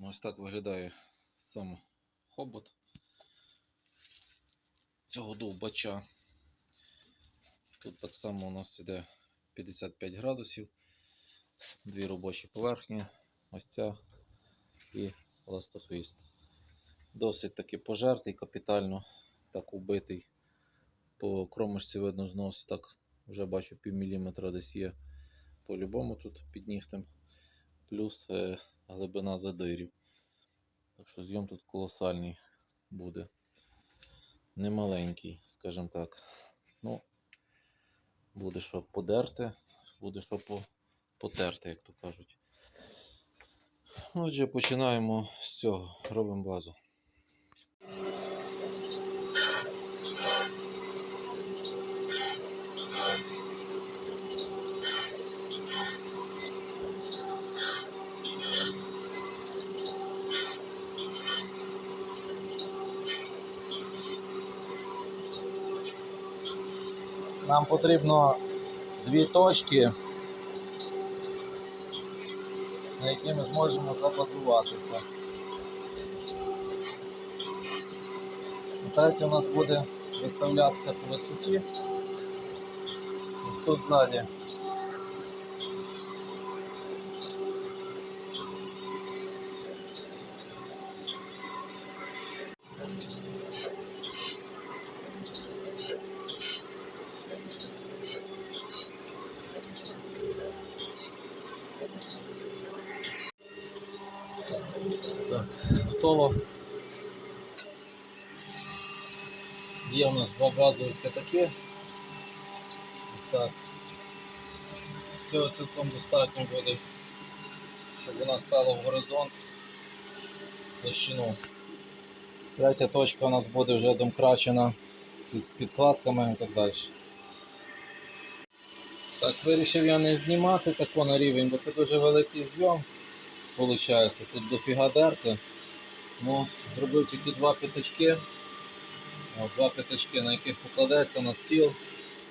Ну, Ось так виглядає сам хобот цього довбача. Тут так само у нас іде 55 градусів, дві робочі поверхні, ось ця і ластохвіст. Досить таки пожертий капітально, так убитий. По кромочці видно знос, так вже бачу пів міліметра десь є по-любому тут під нігтем. Плюс глибина задирів. Так що зйом тут колосальний буде. Немаленький, скажімо так. Ну, буде що подерти, буде що по- потерти, як то кажуть. Отже, починаємо з цього. Робимо базу. Нам потрібно дві точки, на які ми зможемо забазуватися. Третє у нас буде виставлятися по висоті. Ось тут ззаді. Так, готово. Є у нас два газових. Ось так. Цього цілком достатньо буде, щоб вона стала в горизонт площину. Третя точка у нас буде вже домкрачена з підкладками і так далі. Так, вирішив я не знімати тако на рівень, бо це дуже великий зйом. Получається, тут дофіга дерти. Ну, зробив тільки два п'ятачки. Два п'ятачки, на яких покладеться на стіл,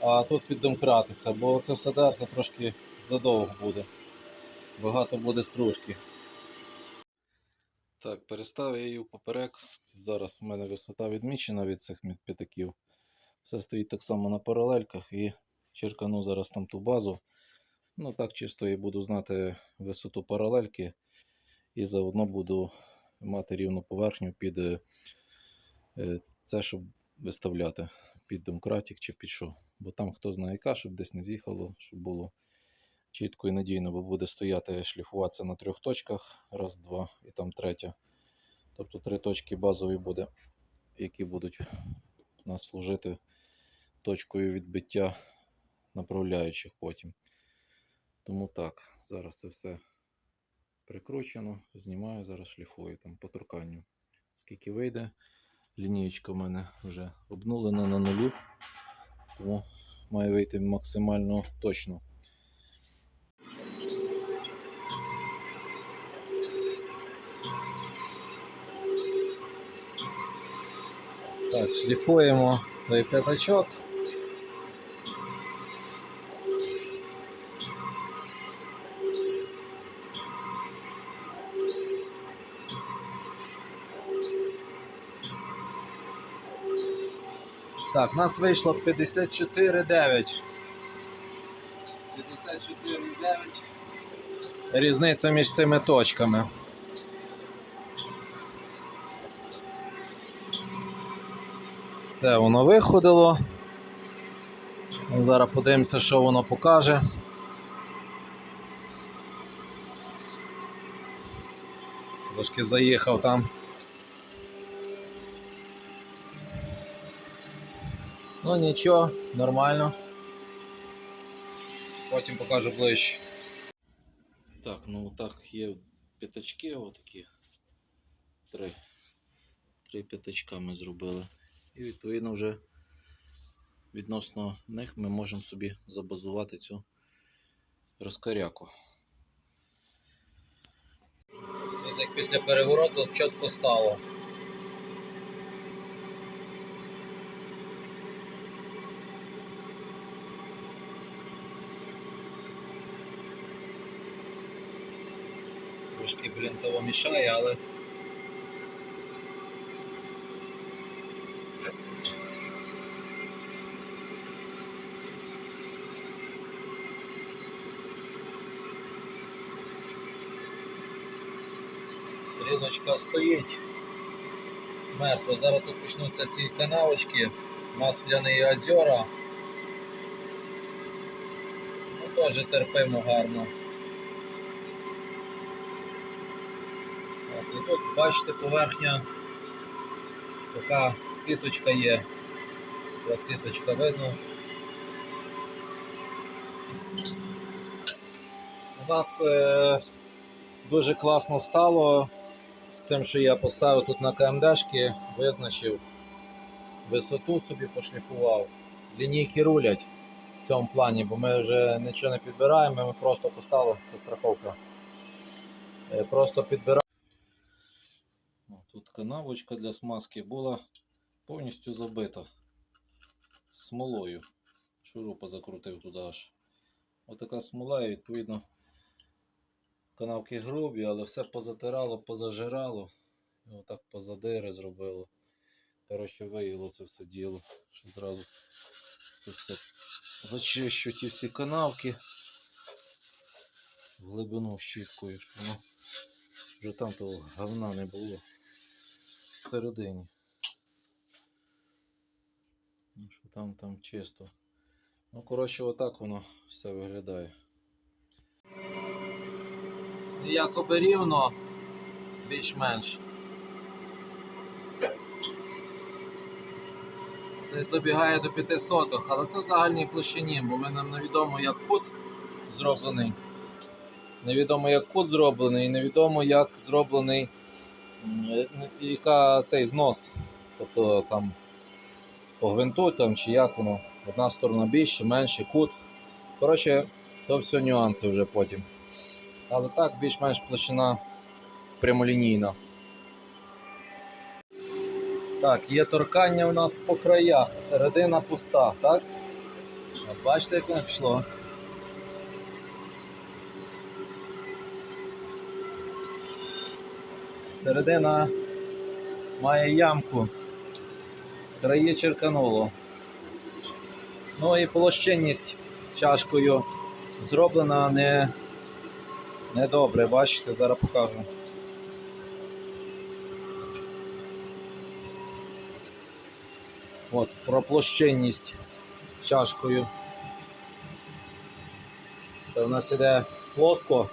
а тут піддомкратиться, бо це все дерти трошки задовго буде. Багато буде стружки. Так, перестав я її поперек. Зараз в мене висота відмічена від цих п'ятаків. Все стоїть так само на паралельках і черкану зараз там ту базу. Ну так чисто я буду знати висоту паралельки і заодно буду мати рівну поверхню під е, е, це, щоб виставляти під домкратик чи під що. Бо там хто знає яка, щоб десь не з'їхало, щоб було чітко і надійно, бо буде стояти шліфуватися на трьох точках. Раз, два і там третя. Тобто три точки базові буде, які будуть нас служити точкою відбиття направляючих потім. Тому так, зараз це все прикручено, знімаю, зараз шліфую там по торканню. Скільки вийде, лінієчка в мене вже обнулена на нулю, тому має вийти максимально точно. Так, шліфуємо той п'ятачок. Так, у нас вийшло 54,9. 54,9. Різниця між цими точками. Це воно виходило. Зараз подивимося, що воно покаже. Трошки заїхав там. Ну нічого, нормально. Потім покажу ближче. Так, ну так є п'ятачки, отакі. Три. Три п'ятачка ми зробили. І відповідно вже відносно них ми можемо собі забазувати цю розкаряку. Як після перевороту чітко стало. Трошки, блін, того мішає, але. Стрілочка стоїть. Мертво. Зараз тут почнуться ці канавочки, масляні озера. Ну, теж терпимо гарно. І тут бачите поверхня, така сіточка є. Ось сіточка видно. У нас е, дуже класно стало з цим, що я поставив тут на КМДшки, визначив висоту собі пошліфував. Лінійки рулять в цьому плані, бо ми вже нічого не підбираємо, ми просто поставили, це страховка. Е, Просто підбираємо. Канавочка для смазки була повністю забита смолою. Шурупа закрутив туди аж. Отака смола, і відповідно канавки грубі, але все позатирало, позажирало. І отак позадири зробило. Коротше, виїло це все діло. Що зразу це все зачищу ті всі канавки в глибину щіткою, щоб воно вже там того говна не було всередині. Ну, що там там чисто. Ну, коротше, отак воно все виглядає. Якоби рівно, більш-менш. Десь добігає до 5 соток, але це в загальній площині, бо ми нам невідомо як кут зроблений. Невідомо як кут зроблений, і невідомо як зроблений яка цей знос. Тобто там по гвинту там, чи як воно. Одна сторона більше, менше, кут. Коротше, то все нюанси вже потім. Але так, більш-менш площина прямолінійна. Так, є торкання у нас по краях, середина пуста, так? От бачите, як воно пішло. Середина має ямку. Краї черкануло. Ну і площинність чашкою зроблена не Недобре, бачите, зараз покажу. От, про площинність чашкою. Це у нас іде плоско,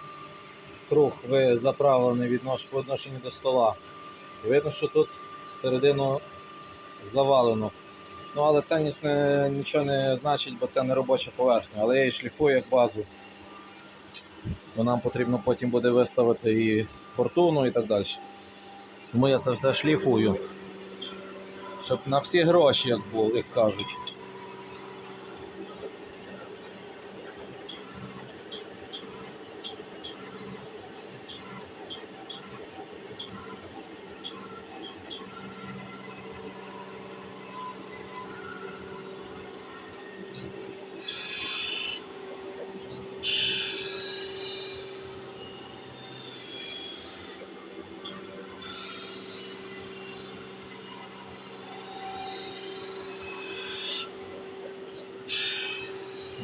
круг ви заправлений віднош... по відношенню до стола. І видно, що тут всередину завалено. Ну, але це нічого не значить, бо це не робоча поверхня. Але я її шліфую як базу бо нам потрібно потім буде виставити і фортуну і так далі. Тому я це все шліфую. Щоб на всі гроші, як, було, як кажуть.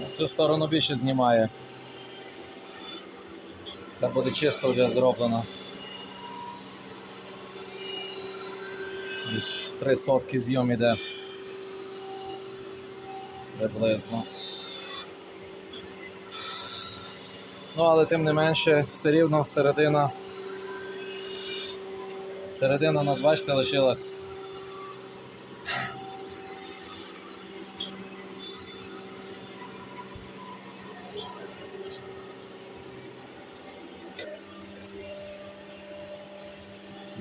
Ну, Цю сторону більше знімає. Це буде чисто вже зроблено. Три сотки зйом іде. Приблизно. Ну, але тим не менше, все рівно середина. Середина у нас, бачите, лишилась.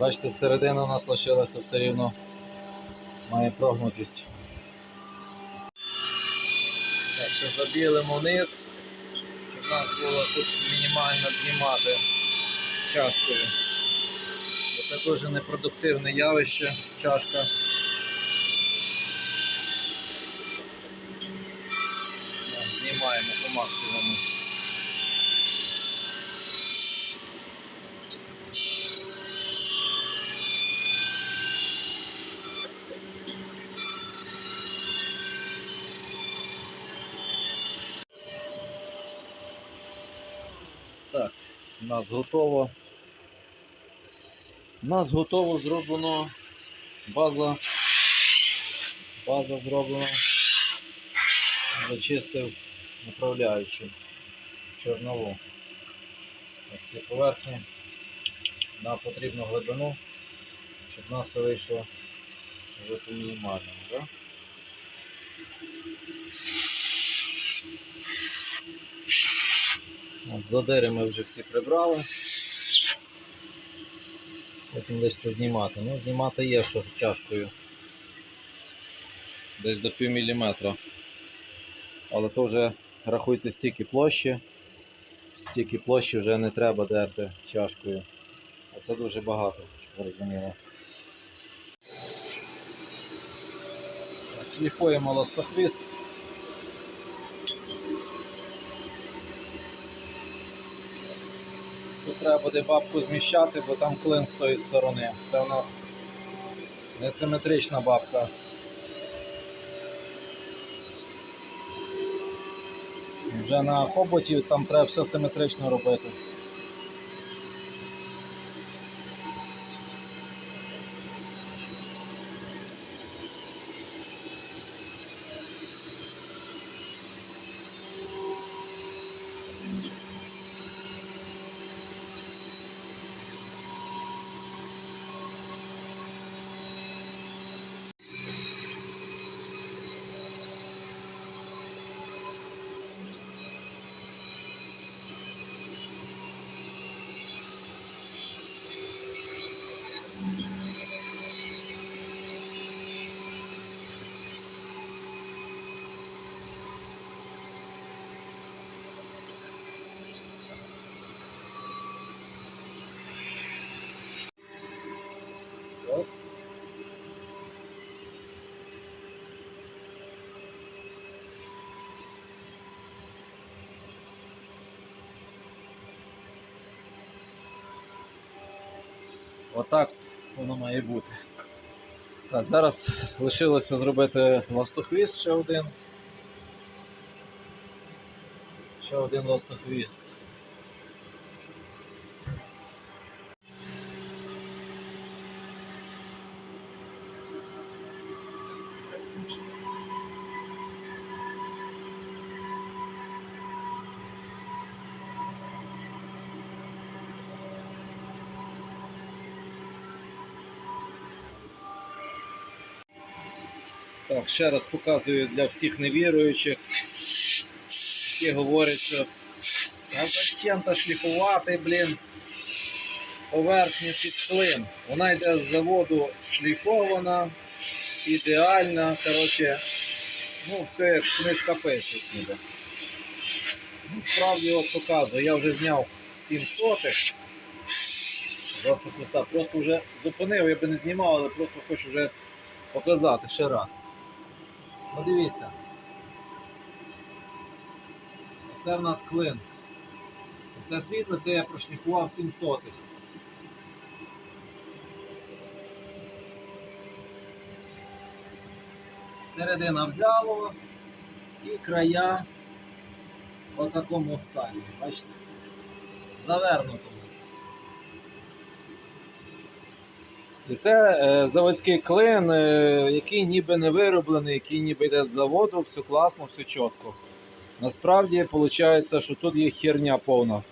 Бачите, середина у нас лишилася все рівно має прогнутість. Так що забілимо вниз, щоб нас було тут мінімально знімати чашкою. Це дуже непродуктивне явище, чашка. У нас готово. У нас готово зроблено база. База зроблена. Зачистив направляючу чорнову. Ось ці поверхні на потрібну глибину, щоб у нас все вийшло мінімальному. Да? От, задири ми вже всі прибрали. Потім десь це знімати. Ну, знімати є що чашкою. Десь до пів міліметра. Але то вже рахуйте стільки площі. Стільки площі вже не треба дерти чашкою. А це дуже багато, щоб ви розуміли. Шліфуємо ластохвіст. Тут треба буде бабку зміщати, бо там клин з тої сторони. Це у нас несиметрична бабка. Вже на хоботі там треба все симетрично робити. Отак воно має бути. Так, зараз лишилося зробити ластохвіст ще один. Ще один ластохвіст. Так, ще раз показую для всіх невіруючих, які говорять, що а зачем-то шліфувати, блін, поверхню під клин. Вона йде з заводу шліфована, ідеальна, коротше, ну, все як книжка пише ніби. Ну, справді от показую, я вже зняв 7 сотих. Просто, просто вже зупинив, я би не знімав, але просто хочу вже показати ще раз. Подивіться. Це в нас клин. Це світло, це я прошліфував 700. Середина взяло і края в такому стані. Бачите? Завернутому. І це е, заводський клин, е, який ніби не вироблений, який ніби йде з заводу, все класно, все чітко. Насправді виходить, що тут є херня повна.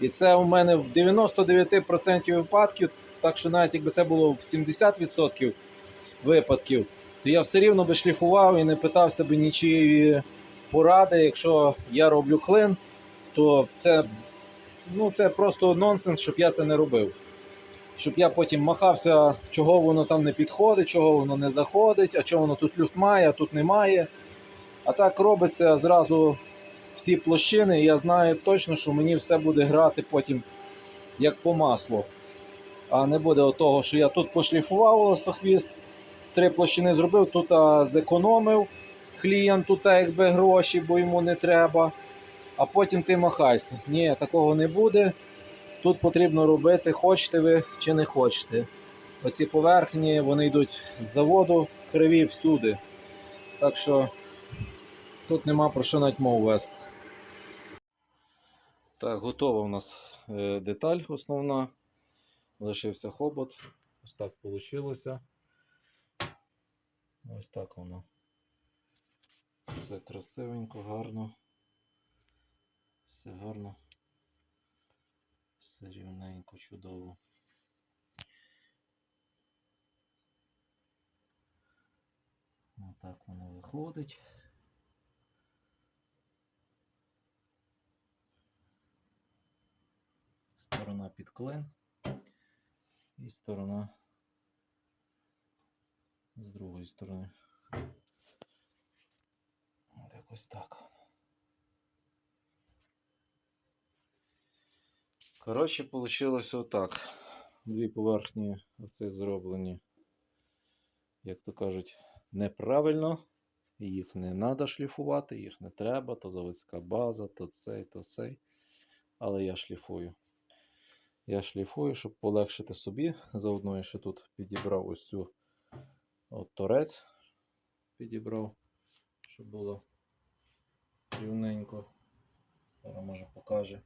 І це у мене в 99% випадків, так що навіть якби це було в 70% випадків, то я все рівно би шліфував і не питався би нічиєї поради. Якщо я роблю клин, то це, ну, це просто нонсенс, щоб я це не робив щоб я потім махався, чого воно там не підходить, чого воно не заходить, а чого воно тут люфт має, а тут немає. А так робиться зразу всі площини, і я знаю точно, що мені все буде грати потім як по маслу. А не буде того, що я тут пошліфував листохвіст, три площини зробив, тут а, зекономив клієнту та якби гроші, бо йому не треба. А потім ти махайся. Ні, такого не буде. Тут потрібно робити, хочете ви чи не хочете. Оці поверхні вони йдуть з заводу криві всюди. Так що тут нема про що навіть мов вести. Так, готова у нас е, деталь основна. Лишився хобот. Ось так вийшло. Ось так воно. Все красивенько, гарно. Все гарно. Все рівненько, чудово. Отак воно виходить. Сторона під клин і сторона з другої сторони. От якось так. Коротше, вийшло отак. Дві поверхні оцих зроблені, як то кажуть, неправильно. Їх не треба шліфувати, їх не треба, то заводська база, то цей, то цей. Але я шліфую. Я шліфую, щоб полегшити собі. Заодно я ще тут підібрав ось цю от торець. Підібрав, щоб було рівненько. Зараз може покаже.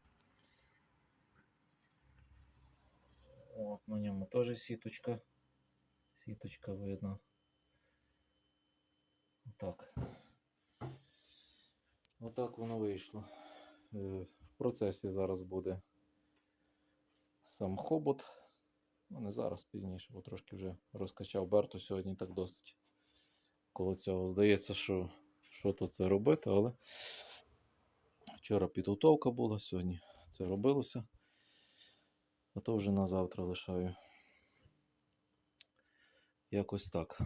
От, на ньому теж сіточка. Сіточка видно. Отак. Отак воно вийшло. Е, В процесі зараз буде сам хобот. Ну, не зараз, пізніше, бо трошки вже розкачав Берту сьогодні так досить. Коло цього здається, що, що тут це робити, але вчора підготовка була, сьогодні це робилося. А то вже на завтра лишаю. Якось так.